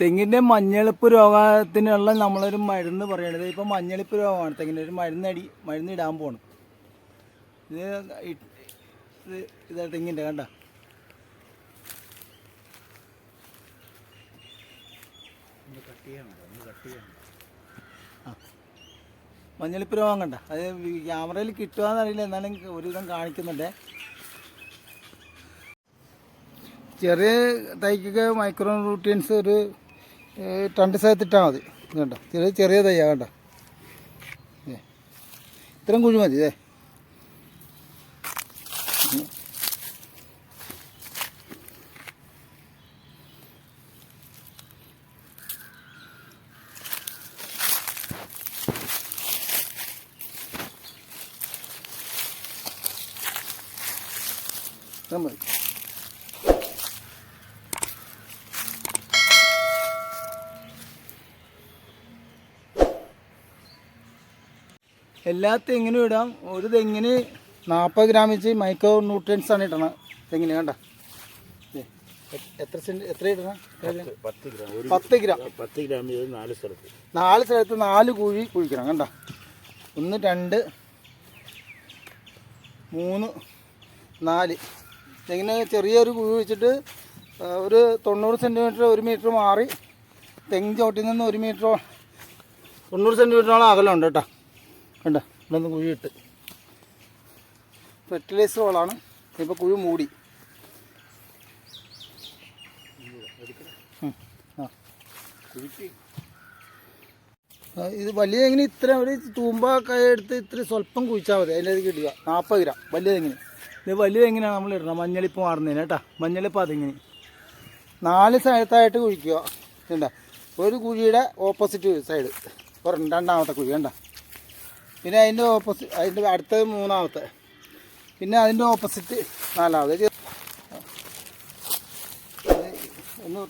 തെങ്ങിന്റെ മഞ്ഞളിപ്പ് രോഗത്തിനുള്ള നമ്മളൊരു മരുന്ന് പറയണത് ഇപ്പോൾ മഞ്ഞളിപ്പ് രോഗമാണ്. തെങ്ങിന്റെ ഒരു മരുന്നടി മരുന്ന് ഇടാൻ പോണം. ഇത് ഇത് തെങ്ങിന്റെ കണ്ട? മഞ്ഞളിപ്പ് രോഗം കണ്ട? അത് ക്യാമറയിൽ കിട്ടുക എന്നറിയില്ല എന്നാലും ഒരുവിധം കാണിക്കുന്നുണ്ടേ. ചെറിയ തൈക്കൊക്കെ മൈക്രോ ന്യൂട്രിയൻസ് ഒരു രണ്ട് സ്ഥലത്തിട്ടാൽ മതി. കണ്ടോ? ചെറിയ ചെറിയ തൈയാ കണ്ടോ. ഇത്രയും കുഴി മതി ഇതേ മതി. എല്ലാ തെങ്ങിനും ഇടാം. ഒരു തെങ്ങിന് നാൽപ്പത് ഗ്രാം വെച്ച് മൈക്രോ ന്യൂട്രിയൻസ് ആണ് ഇടണം. തെങ്ങിന് കണ്ട. എത്ര സെന്റ് എത്ര ഇടണം? പത്ത് ഗ്രാം. പത്ത് ഗ്രാം. നാല് സ്ഥലത്ത്. നാല് സ്ഥലത്ത് നാല് കുഴി കുഴിക്കണം കണ്ട. ഒന്ന് രണ്ട് മൂന്ന് നാല്. തെങ്ങിന് ചെറിയൊരു കുഴി വെച്ചിട്ട് ഒരു തൊണ്ണൂറ് സെന്റിമീറ്റർ ഒരു മീറ്റർ മാറി തെങ്ങ് ചോട്ടിൽ നിന്ന് ഒരു മീറ്റർ തൊണ്ണൂറ് സെന്റിമീറ്ററോളം അകലമുണ്ട് കേട്ടോ. കണ്ട? ഇവിടെ നിന്ന് കുഴി ഇട്ട്. ഫെർട്ടിലൈസർ വളമാണ് ഇപ്പോൾ കുഴി മൂടി. ഇത് വലിയ തെങ്ങിന് ഇത്ര ഒരു തൂമ്പ എടുത്ത് ഇത്ര സ്വല്പം കുഴിച്ചാൽ മതി. അതിന്റെ ഇത് ഇടുക. നാൽപ്പത് ഗ്രാം. വലിയ തെങ്ങിന്. ഇത് വലിയ തെങ്ങിനാണ് നമ്മൾ ഇടണം മഞ്ഞളിപ്പ് മാറുന്നതിന് കേട്ടോ. മഞ്ഞളിപ്പ് അതിങ്ങനെ നാല് സ്ഥലത്തായിട്ട് കുഴിക്കുക. കണ്ട? ഒരു കുഴിയുടെ ഓപ്പോസിറ്റ് സൈഡ് രണ്ടാമത്തെ കുഴി കണ്ട? പിന്നെ അതിന്റെ ഓപ്പോസിറ്റ് അതിന്റെ അടുത്തത് മൂന്നാമത്തെ. പിന്നെ അതിന്റെ ഓപ്പോസിറ്റ് നാലാമത്. ഒന്ന്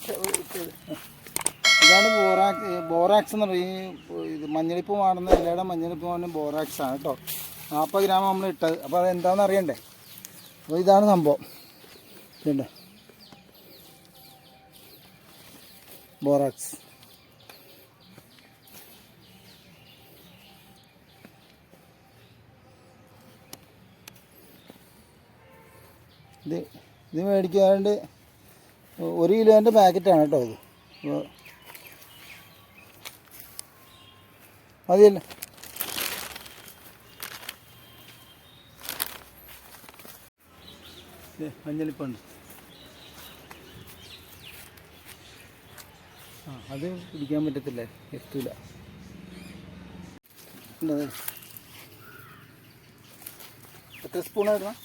ഇതാണ് ബോറാക്സ് ബോറാക്സ് എന്ന് പറയും. ഇത് മഞ്ഞളിപ്പ് മാറുന്ന എല്ലാവരുടെ മഞ്ഞളിപ്പ് മാറുന്ന ബോറാക്സ് ആണ് കേട്ടോ. നാൽപ്പത് ഗ്രാം നമ്മൾ ഇട്ടത്. അപ്പോൾ അത് എന്താണെന്ന് അറിയണ്ടേ? അപ്പോൾ ഇതാണ് സംഭവം. ഇതുണ്ട്. ബോറാക്സ്. ഇത് ഇത് മേടിക്കാണ്ട് ഒരു കിലോന്റെ പാക്കറ്റാണ് കേട്ടോ ഇത്. അപ്പോൾ മതിയല്ലോ. മഞ്ഞളിപ്പുണ്ട്. ആ അത് പിടിക്കാൻ പറ്റത്തില്ല. എത്തൂല? എത്ര ഇടണം?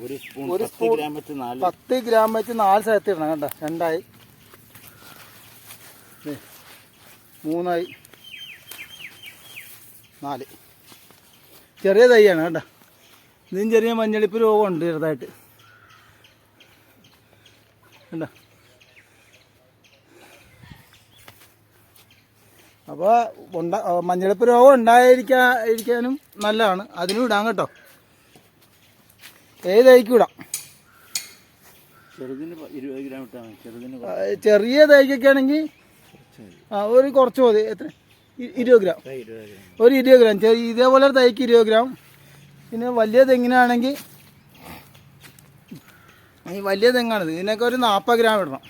ഒരു സ്പൂൺ ഒരു പത്ത് സ്പൂൺ ഗ്രാം വെച്ച് നാല്. പത്ത് ഗ്രാം വെച്ച് നാല് സ്ഥലത്ത് ഇടണം കണ്ട? രണ്ടായി. മൂന്നായി. നാല്. ചെറിയ തൈയാണ് കേട്ടോ ഇതിനും ചെറിയ മഞ്ഞളിപ്പ് രോഗമുണ്ട് ചെറുതായിട്ട്. കണ്ട? അപ്പോൾ ഉണ്ടാ മഞ്ഞളിപ്പ് രോഗം ഉണ്ടായിരിക്കാ ഇരിക്കാനും നല്ലതാണ്. അതിനും ഇടാം കേട്ടോ ഏത് തൈക്കും ഇടാം ചെറുതിന് പ- ഇരുപത് ഗ്രാം ഇട്ടാൽ മതി ചെറുതിന് ആ, ചെറിയ തൈക്കൊക്കെ ആണെങ്കിൽ ആ ഒരു കുറച്ച് മതി. എത്ര? ഇരുപത് ഗ്രാം. ഒരു ഇരുപത് ഗ്രാം. ചെറിയ ഇതേപോലെ തൈക്ക് ഇരുപത് ഗ്രാം. പിന്നെ വലിയ തെങ്ങിനാണെങ്കിൽ ഈ വലിയ തെങ്ങാണിത്. ഇതിനൊക്കെ ഒരു നാൽപ്പത് ഗ്രാം ഇടണം.